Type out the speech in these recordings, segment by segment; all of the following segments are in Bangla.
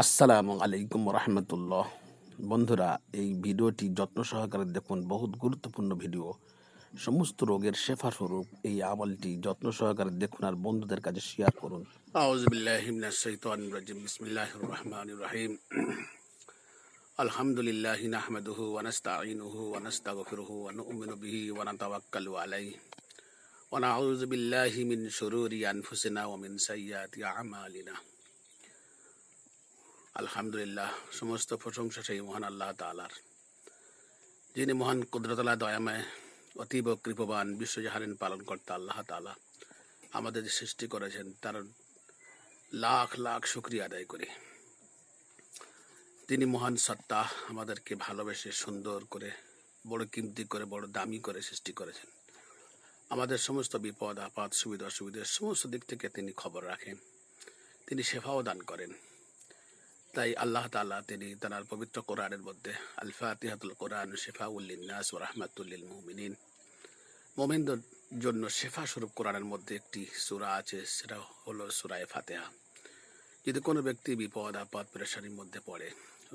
আসসালামু আলাইকুম রহমতুল্লাহ। বন্ধুরা, এই ভিডিওটি যত্ন সহকারে দেখুন, বহুত গুরুত্বপূর্ণ ভিডিও। সমস্ত রোগের শেফা স্বরূপ এই আমলটি যত্ন সহকারে দেখুন আর বন্ধুদের কাছে শেয়ার করুন। রহিম। আলহামদুলিল্লাহ নাহমাদুহু ওয়ানাস্তাঈনুহু ওয়ানাস্তাগফিরুহু ওয়া নু'মিনু বিহি ওয়া নাতাওয়াক্কালু আলাইহি। ওয়া নাউযু বিল্লাহি মিন শুরুরি আনফুসিনা ওয়া মিন সাইয়্যাতি আমালিনা। আলহামদুলিল্লাহ, সমস্ত প্রশংসা সেই মহান আল্লাহ তালার যিনি মহান কুদরতলা দয়াময়, অতীব কৃপবান বিশ্বজাহারিন পালন কর্তা আল্লাহ তালা আমাদের সৃষ্টি করেছেন, তার লাখ লাখ শুক্রিয়া আদায় করি। তিনি মহান সত্তা আমাদেরকে ভালোবেসে সুন্দর করে, বড় কিমতি করে, বড় দামি করে সৃষ্টি করেছেন। আমাদের সমস্ত বিপদ, আপদ, সুবিধা, অসুবিধার সমস্ত দিক থেকে তিনি খবর রাখেন। তিনি সেবাও দান করেন। তাই আল্লাহ তালা তিনি তার পবিত্র কোরআনের মধ্যে আল ফাতিহাতুল কোরআন শেফা উল্লিনাস ও রাহমাতুল্লিল মুমিনিন মোমিনদের জন্য শেফা স্বরূপ কোরআনের মধ্যে একটি সূরা আছে, সেটা হলো সুরায় ফাতেহা। যদি কোনো ব্যক্তি বিপদ, আপদ, পেরেশানির মধ্যে পড়ে,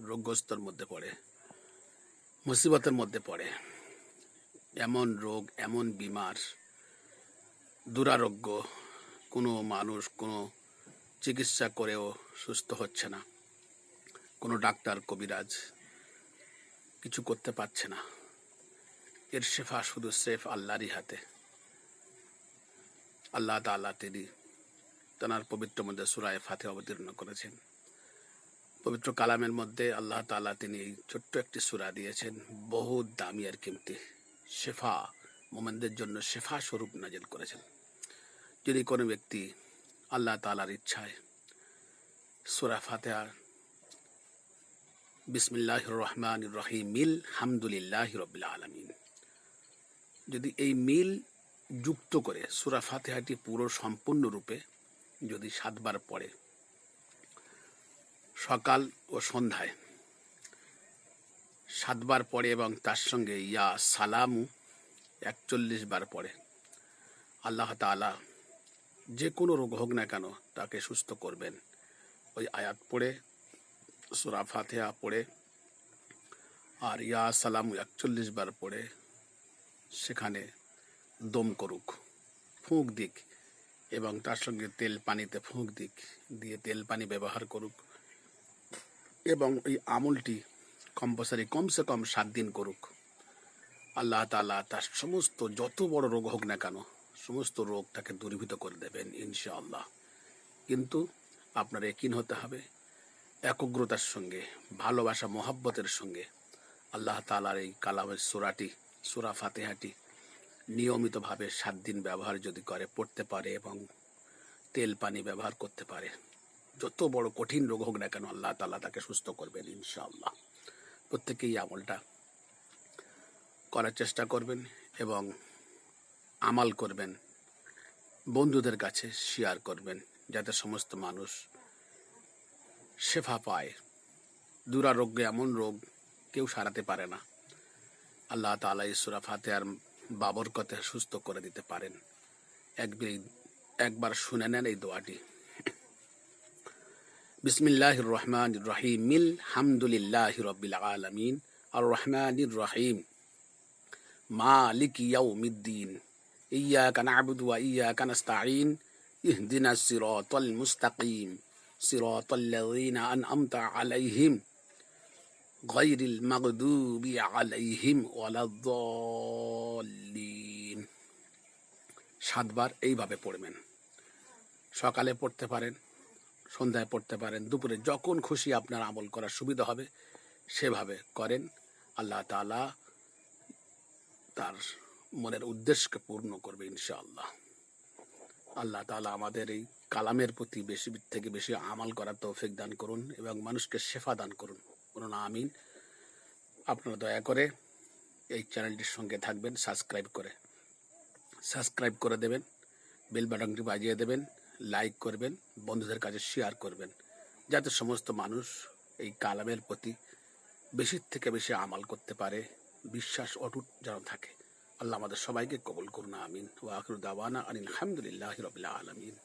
রোগগ্রস্তর মধ্যে পড়ে, মুসিবতের মধ্যে পড়ে, এমন রোগ, এমন বিমার দুরারোগ্য কোনো মানুষ কোনো চিকিৎসা করেও সুস্থ হচ্ছে না। কোনো ডাক্তার কবিরাজ কিছু করতে পারছে না। এর শেফা শুধু সেফ আল্লাহরই হাতে। আল্লাহ তাআলা তিনি তার পবিত্র মধ্যে সুরায় ফাতে অবতীর্ণ করেছেন। পবিত্র কালামের মধ্যে আল্লাহ তাআলা তিনি এই ছোট্ট একটি সুরা দিয়েছেন বহু দামি আর কিমতি। শেফা, মোমেনদের জন্য শেফা স্বরূপ নাজিল করেছেন। যদি কোনো ব্যক্তি আল্লাহ তাআলার ইচ্ছায় সুরা ফাতেহার বিসমিল্লাহ রহমান রহিম মিল হামদুলিল্লাহ রবিল আলমিন। যদি এই মিল যুক্ত করে সুরা ফাতেহাটি পুরো সম্পূর্ণরূপে যদি সাতবার পড়ে, সকাল ও সন্ধ্যায় সাতবার পড়ে এবং তার সঙ্গে ইয়া সালামু একচল্লিশ বার পড়ে, আল্লাহ তাআলা যে কোনো রোগ হোক না কেন তাকে সুস্থ করবেন। ওই আয়াত পড়ে সুরা ফাতেহা পড়ে আর ইয়া সালাম একচল্লিশ বার পড়ে, সেখানে দম করুক, ফুঁক দিক এবং তার সঙ্গে তেল পানিতে ফুঁক দিক, দিয়ে তেল পানি ব্যবহার করুক এবং এই আমলটি কম্পালসারি কমসে কম সাত দিন করুক। আল্লাহ তালা তার সমস্ত যত বড় রোগ হোক না কেন, সমস্ত রোগ তাকে দূরীভূত করে দেবেন ইনশাআল্লাহ। কিন্তু আপনার একিন হতে হবে। একগ্রতার সঙ্গে, ভালোবাসা, মহাব্বতের সঙ্গে আল্লাহ তালার এই কালামের সুরাটি, সুরা ফাতেহাটি নিয়মিতভাবে সাত দিন ব্যবহার যদি করে, পড়তে পারে এবং তেল পানি ব্যবহার করতে পারে, যত বড় কঠিন রোগ হোক না কেন আল্লাহ তালা তাকে সুস্থ করবেন ইনশাআল্লাহ। প্রত্যেকেই আমলটা করার চেষ্টা করবেন এবং আমাল করবেন, বন্ধুদের কাছে শেয়ার করবেন, যাতে সমস্ত মানুষ শেফা পায়। দুরারোগ্য এমন রোগ কেউ সারাতে পারে না। আল্লাহ তালা ইসুরা বাবর কোতে সুস্থ করে দিতে পারেন। একবার একবার শুনে নেন এই দোয়াটি। বিসমিল্লাহ রহমান রহিমিল হামদুলিল্লাহ রবিল আলমিন। আর রহমান রহিম মালিক ইয়াউমিদ্দিন। ইয়া কানা আবুদুয়া ইয়া কানাস্তাইন ইহদিনা সিরতল মুস্তাকিম। صراط الذين أنعمت عليهم غير المغضوب عليهم ولا الضالين সাতবার এইভাবে পড়বেন সকালে পড়তে পারেন সন্ধ্যায় পড়তে পারেন দুপুরে যখন খুশি আপনার আমল করার সুবিধা হবে সেভাবে করেন আল্লাহ তাআলা তার মনের উদ্দেশ্যকে পূর্ণ করবে ইনশাআল্লাহ আল্লাহ তাআলা আমাদের এই কালামের প্রতি বেশি, থেকে বেশি আমাল করার তৌফিক দান করুন এবং মানুষকে শেফা দান করুন। বলুন আমিন। আপনারা দয়া করে এই চ্যানেলটির সঙ্গে থাকবেন, সাবস্ক্রাইব করে। সাবস্ক্রাইব করে দেবেন, বেল বাটনটি বাজিয়ে দেবেন, লাইক করবেন, বন্ধুদের কাছে শেয়ার করবেন, যাতে সমস্ত মানুষ এই কালামের প্রতি বেশি থেকে বেশি আমাল করতে পারে, বিশ্বাস অটুট যেন থাকে। আল্লাহ আমাদের সবাইকে কবুল করুন, আমিন। ওয়াকরুদ্দাওয়ানা আনিল আলহামদুলিল্লাহ রবিল্লা আলমিন।